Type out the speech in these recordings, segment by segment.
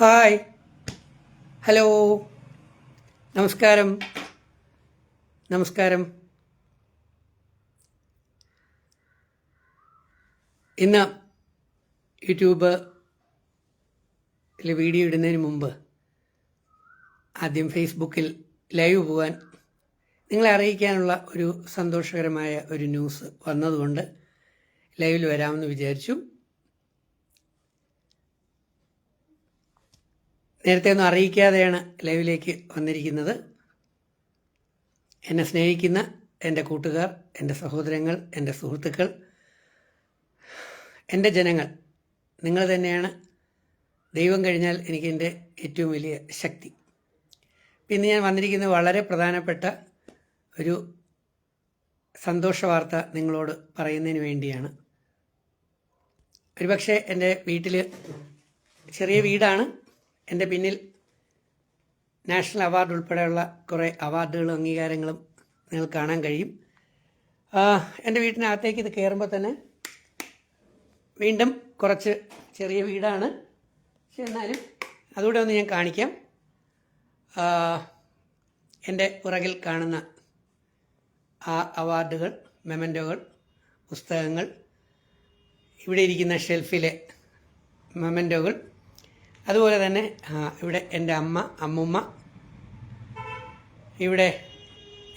Hi. Hello. നമസ്കാരം. നമസ്കാരം. ഇന്ന് യൂട്യൂബ് വീഡിയോ ഇടുന്നതിന് മുമ്പ് ആദ്യം ഫേസ്ബുക്കിൽ ലൈവ് പോകാൻ നിങ്ങളെ അറിയിക്കാനുള്ള ഒരു സന്തോഷകരമായ ഒരു ന്യൂസ് വന്നതുകൊണ്ട് ലൈവിൽ വരാമെന്ന് വിചാരിച്ചു. നേരത്തെ ഒന്നും അറിയിക്കാതെയാണ് ലൈവിലേക്ക് വന്നിരിക്കുന്നത്. എന്നെ സ്നേഹിക്കുന്ന എന്റെ കൂട്ടുകാർ എന്റെ സഹോദരങ്ങൾ എന്റെ സുഹൃത്തുക്കൾ എന്റെ ജനങ്ങൾ നിങ്ങൾ തന്നെയാണ്. ദൈവം കഴിഞ്ഞാൽ എനിക്ക് എന്റെ ഏറ്റവും വലിയ ശക്തി. ഇന്ന് ഞാൻ വന്നിരിക്കുന്നത് വളരെ പ്രധാനപ്പെട്ട ഒരു സന്തോഷ വാർത്ത നിങ്ങളോട് പറയുന്നതിന് വേണ്ടിയാണ്. ഒരുപക്ഷെ എന്റെ വീട്ടിൽ ചെറിയ വീടാണ്. എന്റെ പിന്നിൽ നാഷണൽ അവാർഡ് ഉൾപ്പെടെയുള്ള കുറേ അവാർഡുകളും അംഗീകാരങ്ങളും നിങ്ങൾ കാണാൻ കഴിയും. എന്റെ വീട്ടിനകത്തേക്ക് ഇത് കയറുമ്പോൾ തന്നെ വീണ്ടും കുറച്ച് ചെറിയ വീടാണ്. പക്ഷെ എന്നാലും അതുകൂടെ ഒന്ന് ഞാൻ കാണിക്കാം. എന്റെ പുറകിൽ കാണുന്ന ആ അവാർഡുകൾ മെമന്റോകൾ പുസ്തകങ്ങൾ ഇവിടെ ഇരിക്കുന്ന ഷെൽഫിലെ മെമന്റോകൾ അതുപോലെ തന്നെ ഇവിടെ എന്റെ അമ്മ അമ്മുമ്മ ഇവിടെ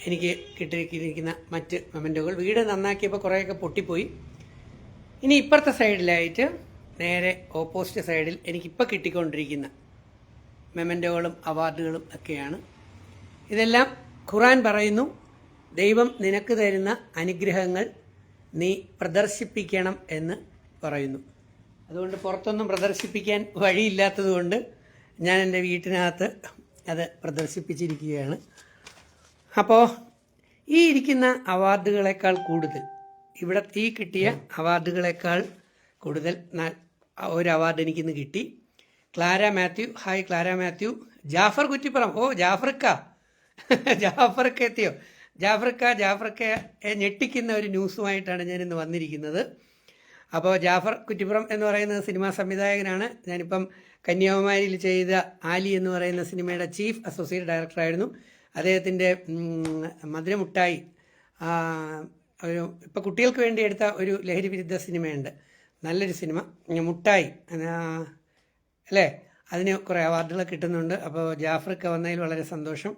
എനിക്ക് കിട്ടിയിരിക്കുന്ന മറ്റ് മെമന്റോകൾ. വീട് നന്നാക്കിയപ്പോൾ കുറേയൊക്കെ പൊട്ടിപ്പോയി. ഇനി ഇപ്പുറത്തെ സൈഡിലായിട്ട് നേരെ ഓപ്പോസിറ്റ് സൈഡിൽ എനിക്കിപ്പോൾ കിട്ടിക്കൊണ്ടിരിക്കുന്ന മെമന്റോകളും അവാർഡുകളും ഒക്കെയാണ്. ഇതെല്ലാം ഖുറാൻ പറയുന്നു ദൈവം നിനക്ക് തരുന്ന അനുഗ്രഹങ്ങൾ നീ പ്രദർശിപ്പിക്കണം എന്ന് പറയുന്നു. അതുകൊണ്ട് പുറത്തൊന്നും പ്രദർശിപ്പിക്കാൻ വഴിയില്ലാത്തതുകൊണ്ട് ഞാൻ എന്റെ വീട്ടിനകത്ത് അത് പ്രദർശിപ്പിച്ചിരിക്കുകയാണ്. അപ്പോൾ ഈ ഇരിക്കുന്ന അവാർഡുകളെക്കാൾ കൂടുതൽ ഇവിടെ ഈ കിട്ടിയ അവാർഡുകളെക്കാൾ കൂടുതൽ ഒരു അവാർഡ് എനിക്കിന്ന് കിട്ടി. ക്ലാര മാത്യു ഹായ് ക്ലാര മാത്യു. ജാഫർ കുറ്റിപ്പുറം. ഓ ജാഫർക്ക. ജാഫർക്ക എത്തിയോ? ജാഫർക്ക ജാഫർക്ക ഞെട്ടിക്കുന്ന ഒരു ന്യൂസുമായിട്ടാണ് ഞാൻ ഇന്ന് വന്നിരിക്കുന്നത്. അപ്പോൾ ജാഫർ കുറ്റിപ്പുറം എന്ന് പറയുന്ന സിനിമാ സംവിധായകനാണ്. ഞാനിപ്പം കന്യാകുമാരിയിൽ ചെയ്ത ആലി എന്ന് പറയുന്ന സിനിമയുടെ ചീഫ് അസോസിയേറ്റ് ഡയറക്ടറായിരുന്നു. അദ്ദേഹത്തിന്റെ മധുരമുട്ടായി ഒരു ഇപ്പോൾ കുട്ടികൾക്ക് വേണ്ടി എടുത്ത ഒരു ലഹരി വിരുദ്ധ സിനിമയുണ്ട്. നല്ലൊരു സിനിമ. മുട്ടായി അല്ലേ? അതിന് കുറേ അവാർഡുകൾ കിട്ടുന്നുണ്ട്. അപ്പോൾ ജാഫർക്ക് വന്നതിൽ വളരെ സന്തോഷം.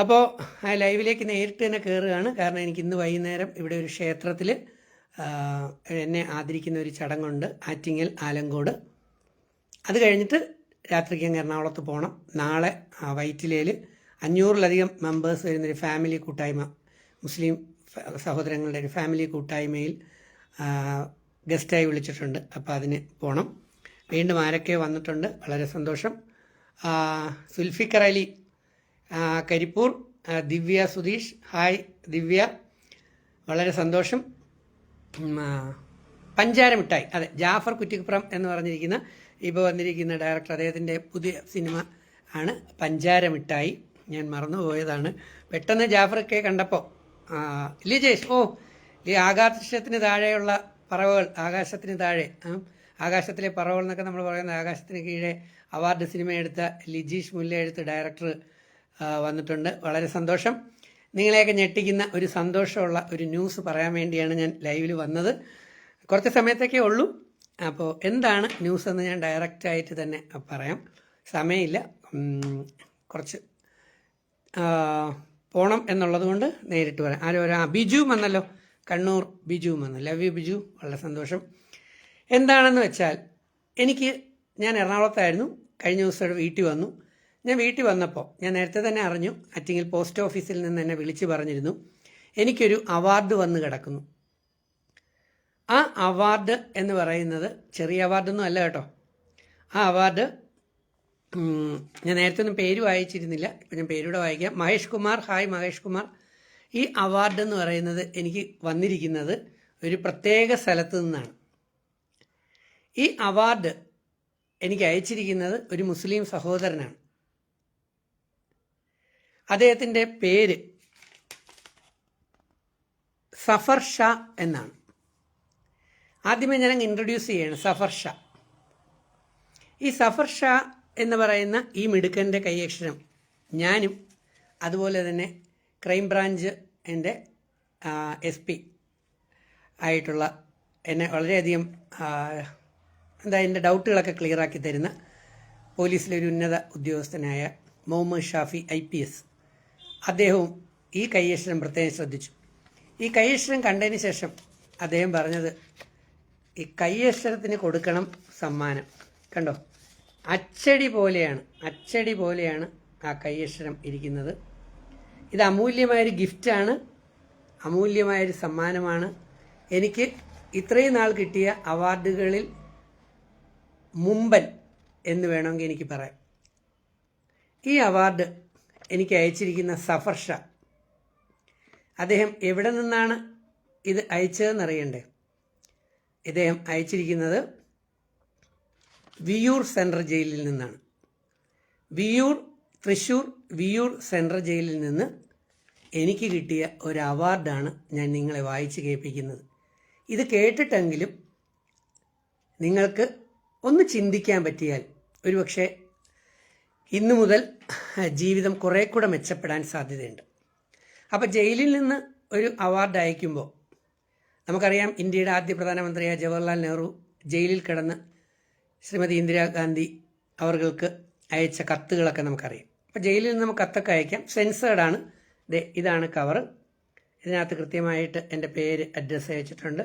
അപ്പോൾ ആ ലൈവിലേക്ക് നേരിട്ട് തന്നെ കയറുകയാണ് കാരണം എനിക്ക് ഇന്ന് വൈകുന്നേരം ഇവിടെ ഒരു ക്ഷേത്രത്തിൽ എന്നെ ആദരിക്കുന്ന ഒരു ചടങ്ങുണ്ട് ആറ്റിങ്ങൽ ആലങ്കോട്. അത് കഴിഞ്ഞിട്ട് രാത്രിക്ക് അങ്ങ് എറണാകുളത്ത് പോകണം നാളെ വൈറ്റിലയിൽ അഞ്ഞൂറിലധികം മെമ്പേഴ്സ് വരുന്നൊരു ഫാമിലി കൂട്ടായ്മ മുസ്ലിം സഹോദരങ്ങളുടെ ഒരു ഫാമിലി കൂട്ടായ്മയിൽ ഗസ്റ്റായി വിളിച്ചിട്ടുണ്ട്. അപ്പോൾ അതിന് പോകണം വീണ്ടും ആരൊക്കെ വന്നിട്ടുണ്ട്. വളരെ സന്തോഷം. സുൽഫിക്കർ അലി കരിപ്പൂർ ദിവ്യ സുധീഷ്. ഹായ് ദിവ്യ. വളരെ സന്തോഷം. പഞ്ചാര മിഠായി അതെ ജാഫർ കുറ്റിപ്പുറം എന്ന് പറഞ്ഞിരിക്കുന്ന ഇപ്പോൾ വന്നിരിക്കുന്ന ഡയറക്ടർ അദ്ദേഹത്തിന്റെ പുതിയ സിനിമ ആണ് പഞ്ചാര മിഠായി ഞാൻ മറന്നുപോയതാണ്. പെട്ടെന്ന് ജാഫറൊക്കെ കണ്ടപ്പോൾ ലിജേഷ് ഓ ഈ ആകാശത്തിന് താഴെയുള്ള പറവുകൾ ആകാശത്തിന് താഴെ ആകാശത്തിലെ പറവുകൾ എന്നൊക്കെ നമ്മൾ പറയുന്നത് ആകാശത്തിന് കീഴെ അവാർഡ് സിനിമ എടുത്ത ലിജീഷ് മുല്ല എടുത്ത ഡയറക്ടർ വന്നിട്ടുണ്ട്. വളരെ സന്തോഷം. നിങ്ങളെയൊക്കെ ഞെട്ടിക്കുന്ന ഒരു സന്തോഷമുള്ള ഒരു ന്യൂസ് പറയാൻ വേണ്ടിയാണ് ഞാൻ ലൈവിൽ വന്നത്. കുറച്ച് സമയത്തൊക്കെ ഉള്ളൂ. അപ്പോൾ എന്താണ് ന്യൂസ് എന്ന് ഞാൻ ഡയറക്റ്റായിട്ട് തന്നെ പറയാം. സമയമില്ല. കുറച്ച് പോണം എന്നുള്ളത് കൊണ്ട് നേരിട്ട് പറയാം. ആരോ ഒരു ബിജു വന്നല്ലോ. കണ്ണൂർ ബിജു വന്നു. Love you Biju. വളരെ സന്തോഷം. എന്താണെന്ന് വെച്ചാൽ എനിക്ക് ഞാൻ എറണാകുളത്തായിരുന്നു. കഴിഞ്ഞ ദിവസം വീട്ടിൽ വന്നു. ഞാൻ വീട്ടിൽ വന്നപ്പോൾ ഞാൻ നേരത്തെ തന്നെ അറിഞ്ഞു അറ്റിങ്ങിൽ പോസ്റ്റ് ഓഫീസിൽ നിന്ന് എന്നെ വിളിച്ചു പറഞ്ഞിരുന്നു. എനിക്കൊരു അവാർഡ് വന്ന് കിടക്കുന്നു. ആ അവാർഡ് എന്ന് പറയുന്നത് ചെറിയ അവാർഡൊന്നും അല്ല കേട്ടോ. ആ അവാർഡ് ഞാൻ നേരത്തെ ഒന്നും പേര് വായിച്ചിരുന്നില്ല. ഇപ്പം ഞാൻ പേരൂടെ വായിക്കാം. മഹേഷ് കുമാർ ഹായ് മഹേഷ് കുമാർ. ഈ അവാർഡ് എന്ന് പറയുന്നത് എനിക്ക് വന്നിരിക്കുന്നത് ഒരു പ്രത്യേക സ്ഥലത്ത് നിന്നാണ്. ഈ അവാർഡ് എനിക്ക് അയച്ചിരിക്കുന്നത് ഒരു മുസ്ലിം സഹോദരനാണ്. അദ്ദേഹത്തിന്റെ പേര് സഫർ ഷാ എന്നാണ്. ആദ്യമേ ഞാൻ ഇൻട്രൊഡ്യൂസ് ചെയ്യാണ് സഫർ ഷാ. ഈ സഫർ ഷാ എന്ന് പറയുന്ന ഈ മിടുക്കന്റെ കൈയക്ഷരം ഞാനും അതുപോലെ തന്നെ ക്രൈം ബ്രാഞ്ച് എന്റെ എസ് പി ആയിട്ടുള്ള എന്നെ വളരെയധികം എന്താ എന്റെ ഡൗട്ടുകളൊക്കെ ക്ലിയറാക്കി തരുന്ന പോലീസിലെ ഒരു ഉന്നത ഉദ്യോഗസ്ഥനായ Muhammad Shafi I P S. അദ്ദേഹവും ഈ കൈയക്ഷരം പ്രത്യേകം ശ്രദ്ധിച്ചു. ഈ കൈയക്ഷരം കണ്ടതിന് ശേഷം അദ്ദേഹം പറഞ്ഞത് ഈ കൈയക്ഷരത്തിന് കൊടുക്കണം സമ്മാനം. കണ്ടോ? അച്ചടി പോലെയാണ് അച്ചടി പോലെയാണ് ആ കൈയക്ഷരം ഇരിക്കുന്നത്. ഇത് അമൂല്യമായൊരു ഗിഫ്റ്റാണ് അമൂല്യമായൊരു സമ്മാനമാണ്. എനിക്ക് ഇത്രയും നാൾ കിട്ടിയ അവാർഡുകളിൽ മുമ്പൻ എന്ന് വേണമെങ്കിൽ എനിക്ക് പറയാം. ഈ അവാർഡ് എനിക്ക് അയച്ചിരിക്കുന്ന സഫർ ഷാ അദ്ദേഹം എവിടെ നിന്നാണ് ഇത് അയച്ചതെന്ന് അറിയണ്ടേ ഇദ്ദേഹം അയച്ചിരിക്കുന്നത് വിയൂർ സെൻട്രൽ ജയിലിൽ നിന്നാണ്. വിയൂർ തൃശൂർ വിയൂർ സെൻട്രൽ ജയിലിൽ നിന്ന് എനിക്ക് കിട്ടിയ ഒരു അവാർഡാണ് ഞാൻ നിങ്ങളെ വായിച്ച് കേൾപ്പിക്കുന്നത്. ഇത് കേട്ടിട്ടെങ്കിലും നിങ്ങൾക്ക് ഒന്ന് ചിന്തിക്കാൻ പറ്റിയാൽ ഒരുപക്ഷെ ഇന്നു മുതൽ ജീവിതം കുറേ കൂടെ മെച്ചപ്പെടാൻ സാധ്യതയുണ്ട്. അപ്പോൾ ജയിലിൽ നിന്ന് ഒരു അവാർഡ് അയക്കുമ്പോൾ നമുക്കറിയാം ഇന്ത്യയുടെ ആദ്യ പ്രധാനമന്ത്രിയായ ജവഹർലാൽ നെഹ്റു ജയിലിൽ കിടന്ന് ശ്രീമതി ഇന്ദിരാഗാന്ധി അവർക്ക് അയച്ച കത്തുകളൊക്കെ നമുക്കറിയാം. അപ്പോൾ ജയിലിൽ നിന്ന് നമുക്ക് കത്തൊക്കെ അയക്കാം. സെൻസേർഡ് ആണ്. ദേ ഇതാണ് കവർ. ഇതിനകത്ത് കൃത്യമായിട്ട് എന്റെ പേര് അഡ്രസ്സ് അയച്ചിട്ടുണ്ട്.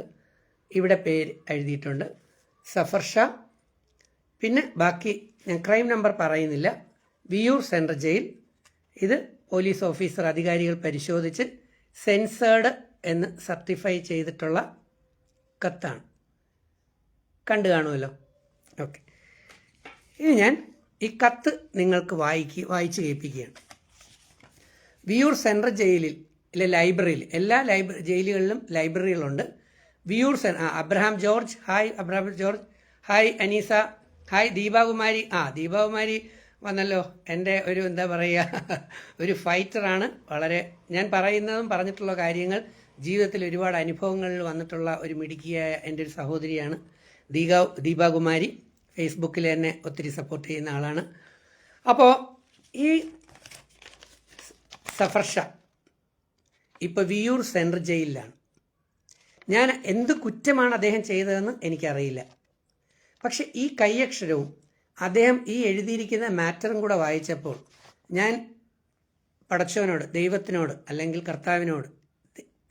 ഇവിടെ പേര് എഴുതിയിട്ടുണ്ട്. സഫർ ഷാ. പിന്നെ ബാക്കി ഞാൻ ക്രൈം നമ്പർ പറയുന്നില്ല. Viyyur central jail. ഇത് പോലീസ് ഓഫീസർ അധികാരികൾ പരിശോധിച്ച് സെൻസേർഡ് എന്ന് സർട്ടിഫൈ ചെയ്തിട്ടുള്ള കത്താണ്. കണ്ടു കാണുമല്ലോ? ഓക്കെ. ഇനി ഞാൻ ഈ കത്ത് നിങ്ങൾക്ക് വായിക്കുക വായിച്ച് കേൾപ്പിക്കുകയാണ്. വിയൂർ സെൻട്രൽ ജയിലിൽ ഇല്ല ലൈബ്രറിയിൽ എല്ലാ ലൈബ്ര ജയിലുകളിലും ലൈബ്രറികളുണ്ട്. Viyyur Sen Abraham George hi Abraham George hi Anisa hi Deepakumari ആ ദീപാകുമാരി വന്നല്ലോ. എന്റെ ഒരു എന്താ പറയുക ഒരു ഫൈറ്ററാണ്. വളരെ ഞാൻ പറയുന്നതും പറഞ്ഞിട്ടുള്ള കാര്യങ്ങൾ ജീവിതത്തിൽ ഒരുപാട് അനുഭവങ്ങളിൽ വന്നിട്ടുള്ള ഒരു മിടുക്കിയായ എന്റെ ഒരു സഹോദരിയാണ് ദീപ ദീപാകുമാരി. ഫേസ്ബുക്കിൽ എന്നെ ഒത്തിരി സപ്പോർട്ട് ചെയ്യുന്ന ആളാണ്. അപ്പോൾ ഈ സഫർഷ ഇപ്പോൾ വിയൂർ സെൻട്രൽ ജയിലിലാണ്. ഞാൻ എന്ത് കുറ്റമാണ് അദ്ദേഹം ചെയ്തതെന്ന് എനിക്കറിയില്ല. പക്ഷെ ഈ കൈയക്ഷരവും അദ്ദേഹം ഈ എഴുതിയിരിക്കുന്ന മാറ്ററും കൂടെ വായിച്ചപ്പോൾ ഞാൻ പടച്ചവനോട് ദൈവത്തിനോട് അല്ലെങ്കിൽ കർത്താവിനോട്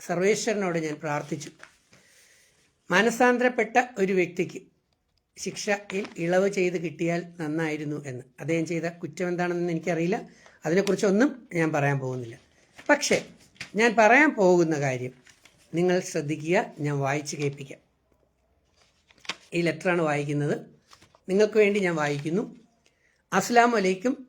സർവേശ്വരനോട് ഞാൻ പ്രാർത്ഥിച്ചു. മനസാന്തരപ്പെട്ട ഒരു വ്യക്തിക്ക് ശിക്ഷയിൽ ഇളവ് ചെയ്ത് കിട്ടിയാൽ നന്നായിരുന്നു എന്ന്. അദ്ദേഹം ചെയ്ത കുറ്റം എന്താണെന്ന് എനിക്കറിയില്ല. അതിനെക്കുറിച്ചൊന്നും ഞാൻ പറയാൻ പോകുന്നില്ല. പക്ഷേ ഞാൻ പറയാൻ പോകുന്ന കാര്യം നിങ്ങൾ ശ്രദ്ധിക്കുക. ഞാൻ വായിച്ച് കേൾപ്പിക്കാം. ഈ ലെറ്ററാണ് വായിക്കുന്നത്. നിങ്ങൾക്ക് വേണ്ടി ഞാൻ വായിക്കുന്നു. അസ്സാം വലൈക്കും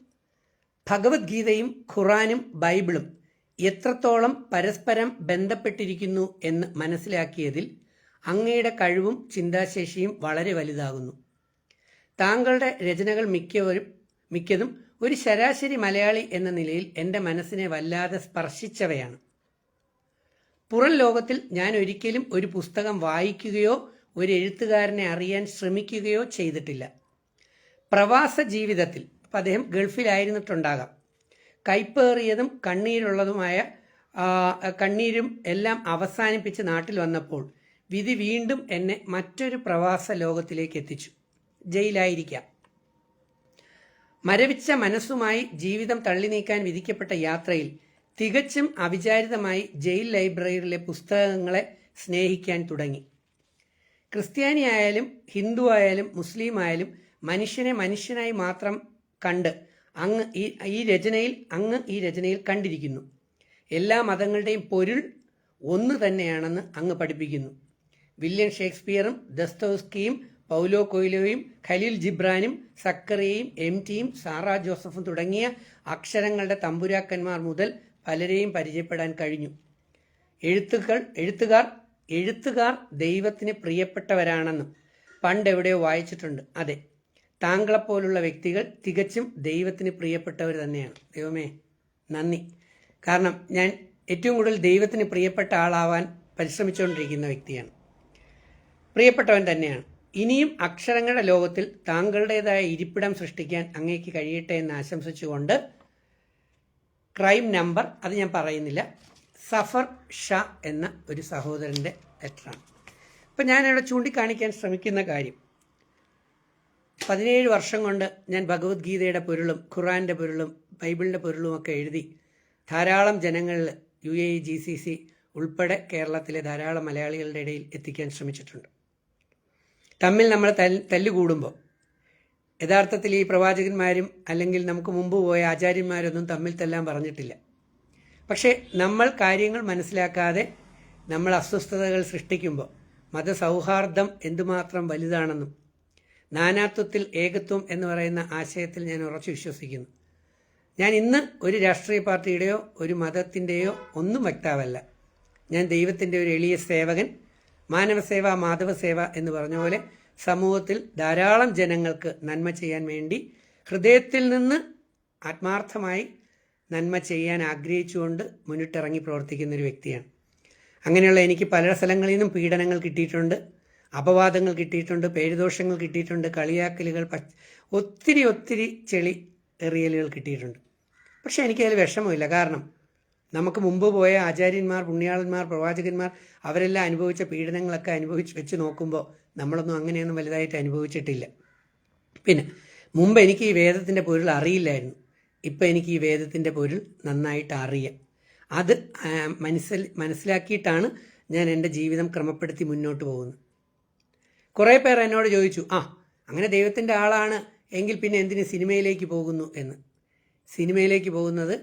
ഭഗവത്ഗീതയും ഖുറാനും ബൈബിളും എത്രത്തോളം പരസ്പരം ബന്ധപ്പെട്ടിരിക്കുന്നു എന്ന് മനസ്സിലാക്കിയതിൽ അങ്ങയുടെ കഴിവും ചിന്താശേഷിയും വളരെ വലുതാകുന്നു. താങ്കളുടെ രചനകൾ മിക്കവരും മിക്കതും ഒരു ശരാശരി മലയാളി എന്ന നിലയിൽ എന്റെ മനസ്സിനെ വല്ലാതെ സ്പർശിച്ചവയാണ്. പുറം ലോകത്തിൽ ഞാൻ ഒരിക്കലും ഒരു പുസ്തകം വായിക്കുകയോ ഒരു എഴുത്തുകാരനെ അറിയാൻ ശ്രമിക്കുകയോ ചെയ്തിട്ടില്ല. പ്രവാസ ജീവിതത്തിൽ അപ്പം അദ്ദേഹം ഗൾഫിലായിരുന്നിട്ടുണ്ടാകാം. കൈപ്പേറിയതും കണ്ണീരുള്ളതുമായ കണ്ണീരും എല്ലാം അവസാനിപ്പിച്ച് നാട്ടിൽ വന്നപ്പോൾ വിധി വീണ്ടും എന്നെ മറ്റൊരു പ്രവാസ ലോകത്തിലേക്ക് എത്തിച്ചു. ജയിലായിരിക്കാം. മരവിച്ച മനസ്സുമായി ജീവിതം തള്ളി നീക്കാൻ വിധിക്കപ്പെട്ട യാത്രയിൽ തികച്ചും അവിചാരിതമായി ജയിൽ ലൈബ്രറിയിലെ പുസ്തകങ്ങളെ സ്നേഹിക്കാൻ തുടങ്ങി. ക്രിസ്ത്യാനിയായാലും ഹിന്ദു ആയാലും മുസ്ലിം ആയാലും മനുഷ്യനെ മനുഷ്യനായി മാത്രം കണ്ട് അങ്ങ് ഈ ഈ രചനയിൽ അങ്ങ് ഈ രചനയിൽ കണ്ടിരിക്കുന്നു. എല്ലാ മതങ്ങളുടെയും പൊരുൾ ഒന്ന് തന്നെയാണെന്ന് അങ്ങ് പഠിപ്പിക്കുന്നു. വില്യം ഷേക്സ്പിയറും ദസ്തോസ്കിയും പൗലോ കൊയ്ലോയും ഖലീൽ ജിബ്രാനും സക്കറിയയും എം ടിയും സാറ ജോസഫും തുടങ്ങിയ അക്ഷരങ്ങളുടെ തമ്പുരാക്കന്മാർ മുതൽ പലരെയും പരിചയപ്പെടാൻ കഴിഞ്ഞു. എഴുത്തുകൾ എഴുത്തുകാർ എഴുത്തുകാർ ദൈവത്തിന് പ്രിയപ്പെട്ടവരാണെന്നും പണ്ടെവിടെയോ വായിച്ചിട്ടുണ്ട്. അതെ താങ്കളെപ്പോലുള്ള വ്യക്തികൾ തികച്ചും ദൈവത്തിന് പ്രിയപ്പെട്ടവർ തന്നെയാണ്. ദൈവമേ നന്ദി. കാരണം ഞാൻ ഏറ്റവും കൂടുതൽ ദൈവത്തിന് പ്രിയപ്പെട്ട ആളാവാൻ പരിശ്രമിച്ചുകൊണ്ടിരിക്കുന്ന വ്യക്തിയാണ്. പ്രിയപ്പെട്ടവൻ തന്നെയാണ്. ഇനിയും അക്ഷരങ്ങളുടെ ലോകത്തിൽ താങ്കളുടേതായ ഇരിപ്പിടം സൃഷ്ടിക്കാൻ അങ്ങേക്ക് കഴിയട്ടെ എന്ന് ആശംസിച്ചുകൊണ്ട് ക്രൈം നമ്പർ അത് ഞാൻ പറയുന്നില്ല സഫർ ഷാ എന്ന ഒരു സഹോദരന്റെ ലെറ്ററാണ് ഇപ്പം ഞാനിവിടെ ചൂണ്ടിക്കാണിക്കാൻ ശ്രമിക്കുന്ന കാര്യം. പതിനേഴ് വർഷം കൊണ്ട് ഞാൻ ഭഗവത്ഗീതയുടെ പൊരുളും ഖുറാന്റെ പൊരുളും ബൈബിളിന്റെ പൊരുളും ഒക്കെ എഴുതി ധാരാളം ജനങ്ങളിൽ U A G C C ഉൾപ്പെടെ കേരളത്തിലെ ധാരാളം മലയാളികളുടെ ഇടയിൽ എത്തിക്കാൻ ശ്രമിച്ചിട്ടുണ്ട്. തമ്മിൽ നമ്മൾ തല്ല് തല്ലുകൂടുമ്പോൾ യഥാർത്ഥത്തിൽ ഈ പ്രവാചകന്മാരും അല്ലെങ്കിൽ നമുക്ക് മുമ്പ് പോയ ആചാര്യന്മാരൊന്നും തമ്മിൽ തല്ലാൻ പറഞ്ഞിട്ടില്ല. പക്ഷേ നമ്മൾ കാര്യങ്ങൾ മനസ്സിലാക്കാതെ നമ്മൾ അസ്വസ്ഥതകൾ സൃഷ്ടിക്കുമ്പോൾ മതസൗഹാർദ്ദം എന്തുമാത്രം വലുതാണെന്നും നാനാത്വത്തിൽ ഏകത്വം എന്ന് പറയുന്ന ആശയത്തിൽ ഞാൻ ഉറച്ചു വിശ്വസിക്കുന്നു. ഞാൻ ഇന്ന് ഒരു രാഷ്ട്രീയ പാർട്ടിയുടെയോ ഒരു മതത്തിന്റെയോ ഒന്നും വക്താവല്ല. ഞാൻ ദൈവത്തിന്റെ ഒരു എളിയ സേവകൻ മാനവസേവ മാധവസേവ എന്ന് പറഞ്ഞ പോലെ സമൂഹത്തിൽ ധാരാളം ജനങ്ങൾക്ക് നന്മ ചെയ്യാൻ വേണ്ടി ഹൃദയത്തിൽ നിന്ന് ആത്മാർത്ഥമായി നന്മ ചെയ്യാൻ ആഗ്രഹിച്ചുകൊണ്ട് മുന്നിട്ടിറങ്ങി പ്രവർത്തിക്കുന്ന ഒരു വ്യക്തിയാണ്. അങ്ങനെയുള്ള എനിക്ക് പല സ്ഥലങ്ങളിൽ നിന്നും പീഡനങ്ങൾ കിട്ടിയിട്ടുണ്ട് അപവാദങ്ങൾ കിട്ടിയിട്ടുണ്ട് പേരുദോഷങ്ങൾ കിട്ടിയിട്ടുണ്ട് കളിയാക്കലുകൾ ഒത്തിരി ഒത്തിരി ചെളി എറിയലുകൾ കിട്ടിയിട്ടുണ്ട്. പക്ഷേ എനിക്കതിൽ വിഷമമില്ല. കാരണം നമുക്ക് മുമ്പ് പോയ ആചാര്യന്മാർ പുണ്യാളന്മാർ പ്രവാചകന്മാർ അവരെല്ലാം അനുഭവിച്ച പീഡനങ്ങളൊക്കെ അനുഭവിച്ച് വെച്ച് നോക്കുമ്പോൾ നമ്മളൊന്നും അങ്ങനെയൊന്നും വലുതായിട്ട് അനുഭവിച്ചിട്ടില്ല. പിന്നെ മുമ്പ് എനിക്ക് ഈ വേദത്തിന്റെ പൊരുൾ അറിയില്ലായിരുന്നു. ഇപ്പം എനിക്ക് ഈ വേദത്തിന്റെ പൊരുൾ നന്നായിട്ട് അറിയാം. അത് മനസ്സിൽ മനസ്സിലാക്കിയിട്ടാണ് ഞാൻ എന്റെ ജീവിതം ക്രമപ്പെടുത്തി മുന്നോട്ട് പോകുന്നത്. കുറേ പേർ എന്നോട് ചോദിച്ചു ആ അങ്ങനെ ദൈവത്തിന്റെ ആളാണ് എങ്കിൽ പിന്നെ എന്തിന് സിനിമയിലേക്ക് പോകുന്നു? എന്ന്. സിനിമയിലേക്ക് പോകുന്നത്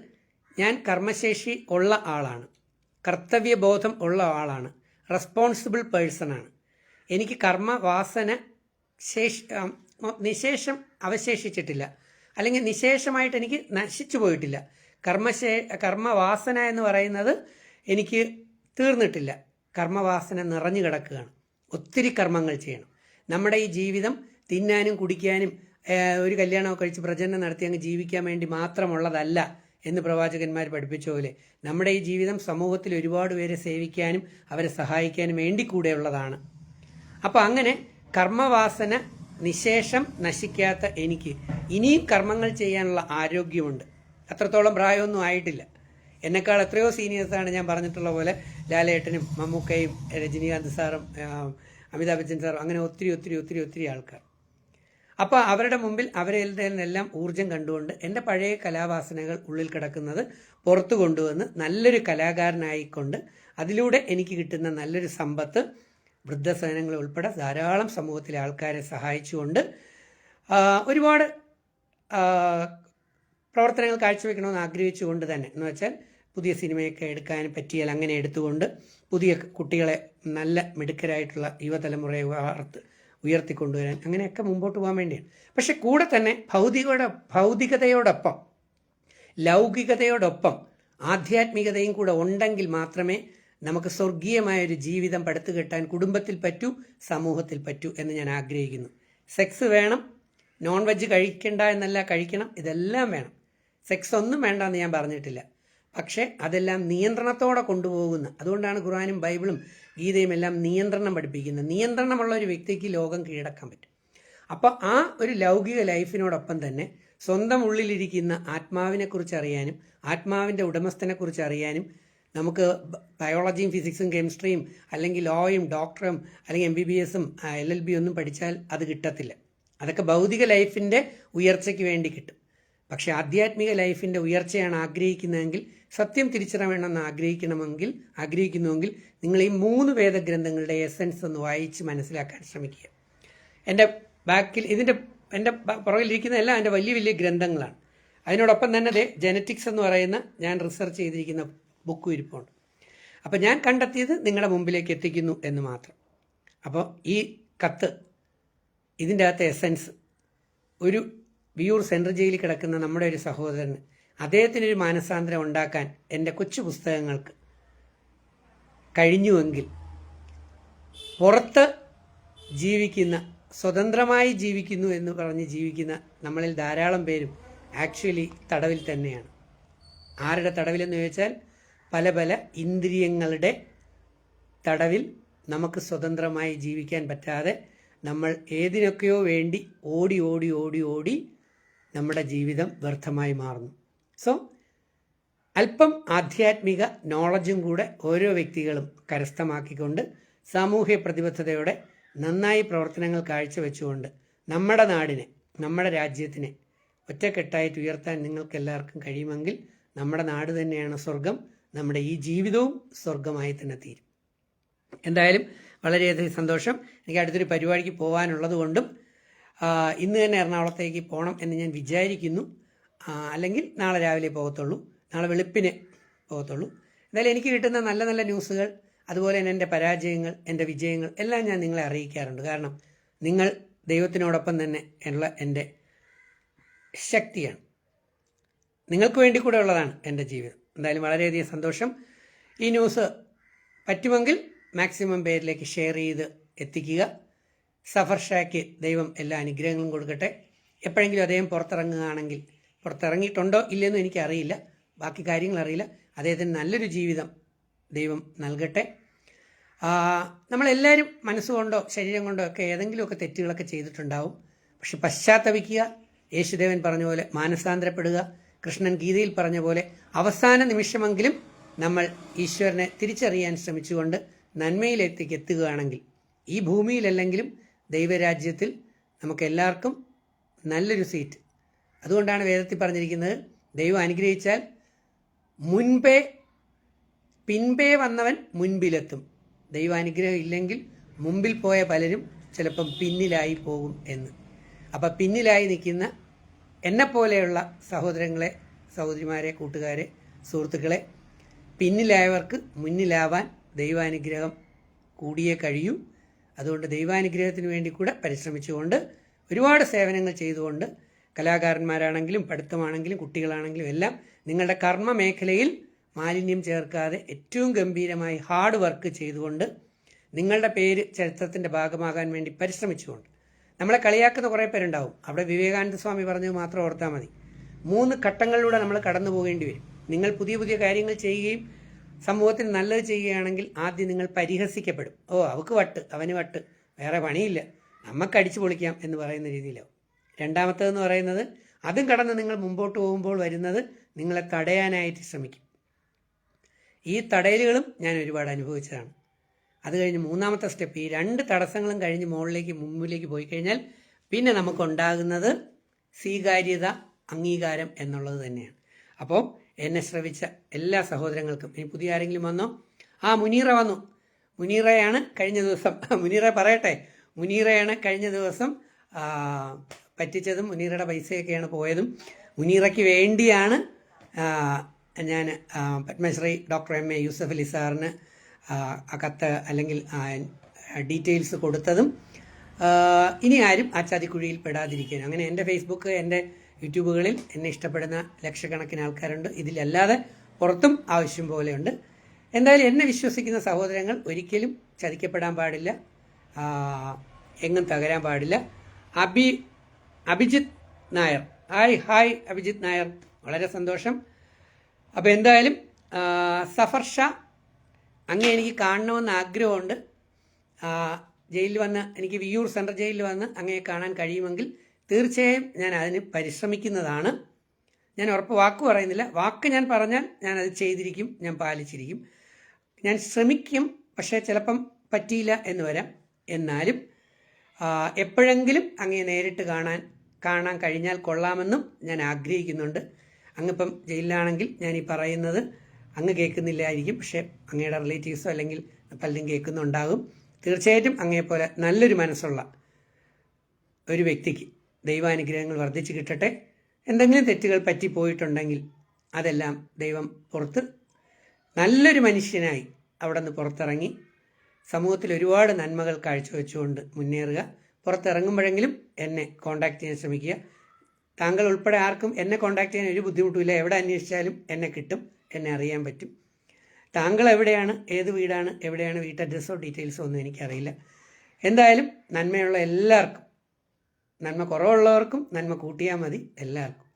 ഞാൻ കർമ്മശേഷി ഉള്ള ആളാണ്. കർത്തവ്യബോധം ഉള്ള ആളാണ്. റെസ്പോൺസിബിൾ പേഴ്സണാണ് എനിക്ക് കർമ്മവാസന വാസന ശേഷ നിശേഷം അവശേഷിച്ചിട്ടില്ല. അല്ലെങ്കിൽ നിശേഷമായിട്ട് എനിക്ക് നശിച്ചു പോയിട്ടില്ല. കർമ്മശേ കർമ്മവാസന എന്ന് പറയുന്നത് എനിക്ക് തീർന്നിട്ടില്ല. കർമ്മവാസന നിറഞ്ഞു കിടക്കുകയാണ്. ഒത്തിരി കർമ്മങ്ങൾ ചെയ്യണം. നമ്മുടെ ഈ ജീവിതം തിന്നാനും കുടിക്കാനും ഒരു കല്യാണമൊക്കെ കഴിച്ച് പ്രജനനം നടത്തി അങ്ങ് ജീവിക്കാൻ വേണ്ടി മാത്രമുള്ളതല്ല എന്ന് പ്രവാചകന്മാർ പഠിപ്പിച്ച പോലെ നമ്മുടെ ഈ ജീവിതം സമൂഹത്തിൽ ഒരുപാട് പേരെ സേവിക്കാനും അവരെ സഹായിക്കാനും വേണ്ടി കൂടെയുള്ളതാണ്. അപ്പോൾ അങ്ങനെ കർമ്മവാസന നിശേഷം നശിക്കാത്ത എനിക്ക് ഇനിയും കർമ്മങ്ങൾ ചെയ്യാനുള്ള ആരോഗ്യമുണ്ട്. അത്രത്തോളം പ്രായമൊന്നും ആയിട്ടില്ല. എന്നെക്കാൾ എത്രയോ സീനിയേഴ്സാണ് ഞാൻ പറഞ്ഞിട്ടുള്ള പോലെ ലാലേട്ടനും മമ്മൂക്കയും രജനീകാന്ത് സാറും അമിതാഭ് ബച്ചൻ സാറും അങ്ങനെ ഒത്തിരി ഒത്തിരി ഒത്തിരി ഒത്തിരി ആൾക്കാർ. അപ്പോൾ അവരുടെ മുമ്പിൽ അവരുടെ എല്ലാം ഊർജം കണ്ടുകൊണ്ട് എന്റെ പഴയ കലാവാസനകൾ ഉള്ളിൽ കിടക്കുന്നത് പുറത്തു കൊണ്ടുവന്ന് നല്ലൊരു കലാകാരനായിക്കൊണ്ട് അതിലൂടെ എനിക്ക് കിട്ടുന്ന നല്ലൊരു സമ്പത്ത് വൃദ്ധസദനങ്ങൾ ഉൾപ്പെടെ ധാരാളം സമൂഹത്തിലെ ആൾക്കാരെ സഹായിച്ചുകൊണ്ട് ഒരുപാട് പ്രവർത്തനങ്ങൾ കാഴ്ചവെക്കണമെന്ന് ആഗ്രഹിച്ചുകൊണ്ട് തന്നെ എന്ന് വെച്ചാൽ പുതിയ സിനിമയൊക്കെ എടുക്കാൻ പറ്റിയാൽ അങ്ങനെ എടുത്തുകൊണ്ട് പുതിയ കുട്ടികളെ നല്ല മിടുക്കരായിട്ടുള്ള യുവതലമുറയെ വാർത്ത് ഉയർത്തിക്കൊണ്ടുവരാൻ അങ്ങനെയൊക്കെ മുമ്പോട്ട് പോകാൻ വേണ്ടിയാണ്. പക്ഷെ കൂടെ തന്നെ ഭൗതികയുടെ ഭൗതികതയോടൊപ്പം ലൗകികതയോടൊപ്പം ആധ്യാത്മികതയും കൂടെ ഉണ്ടെങ്കിൽ മാത്രമേ നമുക്ക് സ്വർഗീയമായ ഒരു ജീവിതം പടുത്തു കെട്ടാൻ കുടുംബത്തിൽ പറ്റൂ സമൂഹത്തിൽ പറ്റൂ എന്ന് ഞാൻ ആഗ്രഹിക്കുന്നു. സെക്സ് വേണം നോൺ വെജ് കഴിക്കണ്ട എന്നല്ല കഴിക്കണം ഇതെല്ലാം വേണം. സെക്സ് ഒന്നും വേണ്ട എന്ന് ഞാൻ പറഞ്ഞിട്ടില്ല. പക്ഷേ അതെല്ലാം നിയന്ത്രണത്തോടെ കൊണ്ടുപോകുന്ന. അതുകൊണ്ടാണ് ഖുറാനും ബൈബിളും ഗീതയും എല്ലാം നിയന്ത്രണം പഠിപ്പിക്കുന്നത്. നിയന്ത്രണമുള്ള ഒരു വ്യക്തിക്ക് ലോകം കീഴടക്കാൻ പറ്റും. അപ്പോൾ ആ ഒരു ലൗകിക ലൈഫിനോടൊപ്പം തന്നെ സ്വന്തം ഉള്ളിലിരിക്കുന്ന ആത്മാവിനെ കുറിച്ച് അറിയാനും ആത്മാവിന്റെ ഉടമസ്ഥനെക്കുറിച്ച് അറിയാനും നമുക്ക് ബയോളജിയും ഫിസിക്സും കെമിസ്ട്രിയും അല്ലെങ്കിൽ ലോയും ഡോക്ടറും അല്ലെങ്കിൽ എം ബി ബി എസും എൽ എൽ ബി ഒന്നും പഠിച്ചാൽ അത് കിട്ടത്തില്ല. അതൊക്കെ ഭൗതിക ലൈഫിന്റെ ഉയർച്ചയ്ക്ക് വേണ്ടി കിട്ടും. പക്ഷേ ആധ്യാത്മിക ലൈഫിന്റെ ഉയർച്ചയാണ് ആഗ്രഹിക്കുന്നതെങ്കിൽ സത്യം തിരിച്ചറിയണമെന്ന് ആഗ്രഹിക്കണമെങ്കിൽ ആഗ്രഹിക്കുന്നുവെങ്കിൽ നിങ്ങൾ ഈ മൂന്ന് വേദഗ്രന്ഥങ്ങളുടെ എസൻസ് ഒന്ന് വായിച്ച് മനസ്സിലാക്കാൻ ശ്രമിക്കുക. എന്റെ ബാക്കിൽ ഇതിന്റെ എന്റെ പുറകിലിരിക്കുന്ന എല്ലാം എന്റെ വലിയ വലിയ ഗ്രന്ഥങ്ങളാണ്. അതിനോടൊപ്പം തന്നെ ജനറ്റിക്സ് എന്ന് പറയുന്ന ഞാൻ റിസർച്ച് ചെയ്തിരിക്കുന്ന ബുക്കും ഇരിപ്പുണ്ട്. അപ്പോൾ ഞാൻ കണ്ടെത്തിയത് നിങ്ങളുടെ മുമ്പിലേക്ക് എത്തിക്കുന്നു എന്ന് മാത്രം. അപ്പോൾ ഈ കത്ത് ഇതിന്റെ അകത്തെ എസൻസ് ഒരു വിയൂർ സെൻട്രൽ ജയിലിൽ കിടക്കുന്ന നമ്മുടെ ഒരു സഹോദരന് അദ്ദേഹത്തിനൊരു മാനസാന്തരം ഉണ്ടാക്കാൻ എന്റെ കൊച്ചു പുസ്തകങ്ങൾക്ക് കഴിഞ്ഞുവെങ്കിൽ പുറത്ത് ജീവിക്കുന്ന സ്വതന്ത്രമായി ജീവിക്കുന്നു എന്ന് പറഞ്ഞ് ജീവിക്കുന്ന നമ്മളിൽ ധാരാളം പേരും ആക്ച്വലി തടവിൽ തന്നെയാണ്. ആരുടെ തടവിലെന്ന് ചോദിച്ചാൽ പല പല ഇന്ദ്രിയങ്ങളുടെ തടവിൽ നമുക്ക് സ്വതന്ത്രമായി ജീവിക്കാൻ പറ്റാതെ നമ്മൾ ഏതിനൊക്കെയോ വേണ്ടി ഓടി ഓടി ഓടി ഓടി നമ്മുടെ ജീവിതം വ്യർത്ഥമായി മാറുന്നു. സോ അല്പം ആധ്യാത്മിക നോളജും കൂടെ ഓരോ വ്യക്തികളും കരസ്ഥമാക്കിക്കൊണ്ട് സാമൂഹ്യ പ്രതിബദ്ധതയോടെ നന്നായി പ്രവർത്തനങ്ങൾ കാഴ്ചവെച്ചുകൊണ്ട് നമ്മുടെ നാടിനെ നമ്മുടെ രാജ്യത്തിനെ ഒറ്റക്കെട്ടായിട്ട് ഉയർത്താൻ നിങ്ങൾക്ക് എല്ലാവർക്കും കഴിയുമെങ്കിൽ നമ്മുടെ നാട് തന്നെയാണ് സ്വർഗം നമ്മുടെ ഈ ജീവിതവും സ്വർഗമായി തന്നെ തീരും. എന്തായാലും വളരെയധികം സന്തോഷം. എനിക്ക് അടുത്തൊരു പരിപാടിക്ക് പോകാനുള്ളത് കൊണ്ടും ഇന്ന് തന്നെ എറണാകുളത്തേക്ക് പോകണം എന്ന് ഞാൻ വിചാരിക്കുന്നു. അല്ലെങ്കിൽ നാളെ രാവിലെ പോകത്തുള്ളൂ. നാളെ വെളുപ്പിന് പോകത്തുള്ളൂ. എന്തായാലും എനിക്ക് കിട്ടുന്ന നല്ല നല്ല ന്യൂസുകൾ അതുപോലെ തന്നെ എന്റെ പരാജയങ്ങൾ എന്റെ വിജയങ്ങൾ എല്ലാം ഞാൻ നിങ്ങളെ അറിയിക്കാറുണ്ട്. കാരണം നിങ്ങൾ ദൈവത്തിനോടൊപ്പം തന്നെ ഉള്ള എന്റെ ശക്തിയാണ്. നിങ്ങൾക്ക് വേണ്ടി കൂടെ ഉള്ളതാണ് എന്റെ ജീവിതം. എന്തായാലും വളരെയധികം സന്തോഷം. ഈ ന്യൂസ് പറ്റുമെങ്കിൽ മാക്സിമം പേരിലേക്ക് ഷെയർ ചെയ്ത് എത്തിക്കുക. സഫർ ഷായ്ക്ക് ദൈവം എല്ലാ അനുഗ്രഹങ്ങളും കൊടുക്കട്ടെ. എപ്പോഴെങ്കിലും അദ്ദേഹം പുറത്തിറങ്ങുകയാണെങ്കിൽ പുറത്തിറങ്ങിയിട്ടുണ്ടോ ഇല്ലെന്നും എനിക്കറിയില്ല. ബാക്കി കാര്യങ്ങൾ അറിയില്ല. അദ്ദേഹത്തിന് നല്ലൊരു ജീവിതം ദൈവം നൽകട്ടെ. നമ്മളെല്ലാവരും മനസ്സുകൊണ്ടോ ശരീരം കൊണ്ടോ ഒക്കെ ഏതെങ്കിലുമൊക്കെ തെറ്റുകളൊക്കെ ചെയ്തിട്ടുണ്ടാവും. പക്ഷെ പശ്ചാത്തപിക്കുക. യേശുദേവൻ പറഞ്ഞ പോലെ മാനസാന്തരപ്പെടുക. കൃഷ്ണൻ ഗീതയിൽ പറഞ്ഞ പോലെ അവസാന നിമിഷമെങ്കിലും നമ്മൾ ഈശ്വരനെ തിരിച്ചറിയാൻ ശ്രമിച്ചുകൊണ്ട് നന്മയിലേക്ക് എത്തുകയാണെങ്കിൽ ഈ ഭൂമിയിലല്ലെങ്കിലും ദൈവരാജ്യത്തിൽ നമുക്ക് എല്ലാവർക്കും നല്ലൊരു സീറ്റ്. അതുകൊണ്ടാണ് വേദത്തിൽ പറഞ്ഞിരിക്കുന്നത് ദൈവം അനുഗ്രഹിച്ചാൽ മുൻപേ പിൻപേ വന്നവൻ മുൻപിലെത്തും. ദൈവാനുഗ്രഹം ഇല്ലെങ്കിൽ മുമ്പിൽ പോയ പലരും ചിലപ്പം പിന്നിലായി പോകും എന്ന്. അപ്പം പിന്നിലായി നിൽക്കുന്ന എന്നെപ്പോലെയുള്ള സഹോദരങ്ങളെ സഹോദരിമാരെ കൂട്ടുകാരെ സുഹൃത്തുക്കളെ പിന്നിലായവർക്ക് മുന്നിലാവാൻ ദൈവാനുഗ്രഹം കൂടിയേ കഴിയൂ. അതുകൊണ്ട് ദൈവാനുഗ്രഹത്തിന് വേണ്ടി കൂടെ പരിശ്രമിച്ചുകൊണ്ട് ഒരുപാട് സേവനങ്ങൾ ചെയ്തുകൊണ്ട് കലാകാരന്മാരാണെങ്കിലും പഠിത്തമാണെങ്കിലും കുട്ടികളാണെങ്കിലും എല്ലാം നിങ്ങളുടെ കർമ്മ മേഖലയിൽ മാലിന്യം ചേർക്കാതെ ഏറ്റവും ഗംഭീരമായി ഹാർഡ് വർക്ക് ചെയ്തുകൊണ്ട് നിങ്ങളുടെ പേര് ചരിത്രത്തിന്റെ ഭാഗമാകാൻ വേണ്ടി പരിശ്രമിച്ചുകൊണ്ട് നമ്മളെ കളിയാക്കുന്ന കുറേ പേരുണ്ടാവും. അവിടെ വിവേകാനന്ദ സ്വാമി പറഞ്ഞത് മാത്രം ഓർത്താൽ മതി. മൂന്ന് ഘട്ടങ്ങളിലൂടെ നമ്മൾ കടന്നു പോകേണ്ടി വരും. നിങ്ങൾ പുതിയ പുതിയ കാര്യങ്ങൾ ചെയ്യുകയും സമൂഹത്തിന് നല്ലത് ചെയ്യുകയാണെങ്കിൽ ആദ്യം നിങ്ങൾ പരിഹസിക്കപ്പെടും. ഓ അവക്ക് വട്ട് അവന് വട്ട് വേറെ പണിയില്ല. നമുക്ക് അടിച്ചു പൊളിക്കാം എന്ന് പറയുന്ന രീതിയിലാവും. രണ്ടാമത്തേതെന്ന് പറയുന്നത് അതും കടന്ന് നിങ്ങൾ മുമ്പോട്ട് പോകുമ്പോൾ വരുന്നത് നിങ്ങളെ തടയാനായിട്ട് ശ്രമിക്കും. ഈ തടയലുകളും ഞാൻ ഒരുപാട് അനുഭവിച്ചതാണ്. അത് കഴിഞ്ഞ് മൂന്നാമത്തെ സ്റ്റെപ്പ് ഈ രണ്ട് തടസ്സങ്ങളും കഴിഞ്ഞ് മുകളിലേക്ക് മുമ്പിലേക്ക് പോയി കഴിഞ്ഞാൽ പിന്നെ നമുക്കുണ്ടാകുന്നത് സ്വീകാര്യത അംഗീകാരം എന്നുള്ളത് തന്നെയാണ്. അപ്പോൾ എന്നെ ശ്രവിച്ച എല്ലാ സഹോദരങ്ങൾക്കും ഇനി പുതിയ ആരെങ്കിലും വന്നോ? ആ മുനീറ വന്നു. മുനീറയാണ് കഴിഞ്ഞ ദിവസം മുനീറ പറയട്ടെ. മുനീറയാണ് കഴിഞ്ഞ ദിവസം പറ്റിച്ചതും മുനീറയുടെ പൈസയൊക്കെയാണ് പോയതും. മുനീറയ്ക്ക് വേണ്ടിയാണ് ഞാൻ Padmashri doctor M A Yusuff Ali സാറിന് കത്ത് അല്ലെങ്കിൽ ഡീറ്റെയിൽസ് കൊടുത്തതും ഇനി ആരും ആ ചതിക്കുഴിയിൽ പെടാതിരിക്കാൻ അങ്ങനെ എന്റെ ഫേസ്ബുക്ക് എന്റെ യൂട്യൂബുകളിൽ എന്നെ ഇഷ്ടപ്പെടുന്ന ലക്ഷക്കണക്കിന് ആൾക്കാരുണ്ട്. ഇതിലല്ലാതെ പുറത്തും ആവശ്യം പോലെയുണ്ട്. എന്തായാലും എന്നെ വിശ്വസിക്കുന്ന സഹോദരങ്ങൾ ഒരിക്കലും ചതിക്കപ്പെടാൻ പാടില്ല. എങ്ങും തകരാൻ പാടില്ല. Abhi Abhijith Nair. Hi hi Abhijith Nair. വളരെ സന്തോഷം. അപ്പോൾ എന്തായാലും സഫർ ഷാ അങ്ങ് എനിക്ക് കാണണമെന്ന് ആഗ്രഹമുണ്ട്. ജയിലിൽ വന്ന് എനിക്ക് വിയൂർ സെൻട്രൽ ജയിലിൽ വന്ന് അങ്ങേ കാണാൻ കഴിയുമെങ്കിൽ തീർച്ചയായും ഞാൻ അതിന് പരിശ്രമിക്കുന്നതാണ്. ഞാൻ ഉറപ്പ് വാക്ക് പറയുന്നില്ല. വാക്ക് ഞാൻ പറഞ്ഞാൽ ഞാൻ അത് ചെയ്തിരിക്കും ഞാൻ പാലിച്ചിരിക്കും. ഞാൻ ശ്രമിക്കും പക്ഷേ ചിലപ്പം പറ്റിയില്ല എന്ന് വരാം. എന്നാലും എപ്പോഴെങ്കിലും അങ്ങനെ നേരിട്ട് കാണാൻ കാണാൻ കഴിഞ്ഞാൽ കൊള്ളാമെന്നും ഞാൻ ആഗ്രഹിക്കുന്നുണ്ട്. അങ്ങിപ്പം ജയിലിലാണെങ്കിൽ ഞാൻ ഈ പറയുന്നത് അങ്ങ് കേൾക്കുന്നില്ലായിരിക്കും. പക്ഷേ അങ്ങയുടെ റിലേറ്റീവ്സോ അല്ലെങ്കിൽ പലരും കേൾക്കുന്നുണ്ടാകും. തീർച്ചയായിട്ടും അങ്ങേപ്പോലെ നല്ലൊരു മനസ്സുള്ള ഒരു വ്യക്തിക്ക് ദൈവാനുഗ്രഹങ്ങൾ വർദ്ധിച്ചു കിട്ടട്ടെ. എന്തെങ്കിലും തെറ്റുകൾ പറ്റിപ്പോയിട്ടുണ്ടെങ്കിൽ അതെല്ലാം ദൈവം പുറത്ത് നല്ലൊരു മനുഷ്യനായി അവിടെ നിന്ന് പുറത്തിറങ്ങി സമൂഹത്തിൽ ഒരുപാട് നന്മകൾ കാഴ്ചവെച്ചുകൊണ്ട് മുന്നേറുക. പുറത്തിറങ്ങുമ്പോഴെങ്കിലും എന്നെ കോൺടാക്ട് ചെയ്യാൻ ശ്രമിക്കുക. താങ്കൾ ഉൾപ്പെടെ ആർക്കും എന്നെ കോൺടാക്ട് ചെയ്യാൻ ഒരു ബുദ്ധിമുട്ടുമില്ല. എവിടെ അന്വേഷിച്ചാലും എന്നെ കിട്ടും. എന്നെ അറിയാൻ പറ്റും. താങ്കൾ എവിടെയാണ് ഏത് വീടാണ്? എവിടെയാണ് വീട്ട് അഡ്രസ്സോ ഡീറ്റെയിൽസോ ഒന്നും എനിക്കറിയില്ല. എന്തായാലും നന്മയുള്ള എല്ലാവർക്കും നന്മ കുറവുള്ളവർക്കും നന്മ കൂട്ടിയാൽ മതി എല്ലാവർക്കും.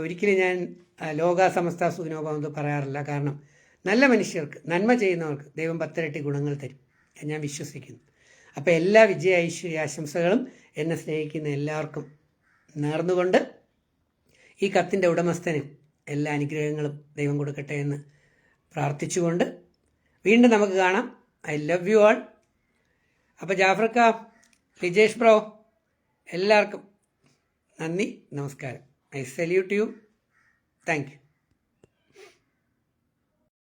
ഒരിക്കലും ഞാൻ ലോക സമസ്ത എന്ന് പറയാറില്ല. കാരണം നല്ല മനുഷ്യർക്ക് നന്മ ചെയ്യുന്നവർക്ക് ദൈവം പത്തിരട്ടി ഗുണങ്ങൾ തരും. ഞാൻ വിശ്വസിക്കുന്നു. അപ്പോൾ എല്ലാ വിജയ ഐശ്വര്യ ആശംസകളും എന്നെ സ്നേഹിക്കുന്ന എല്ലാവർക്കും നേർന്നുകൊണ്ട് ഈ കത്തിന്റെ ഉടമസ്ഥന് എല്ലാ അനുഗ്രഹങ്ങളും ദൈവം കൊടുക്കട്ടെ എന്ന് പ്രാർത്ഥിച്ചുകൊണ്ട് വീണ്ടും നമുക്ക് കാണാം. I love you all. അപ്പോൾ ജാഫർക്ക ലിജേഷ് ബ്രോ എല്ലാവർക്കും നന്ദി നമസ്കാരം. I salute you. Thank you.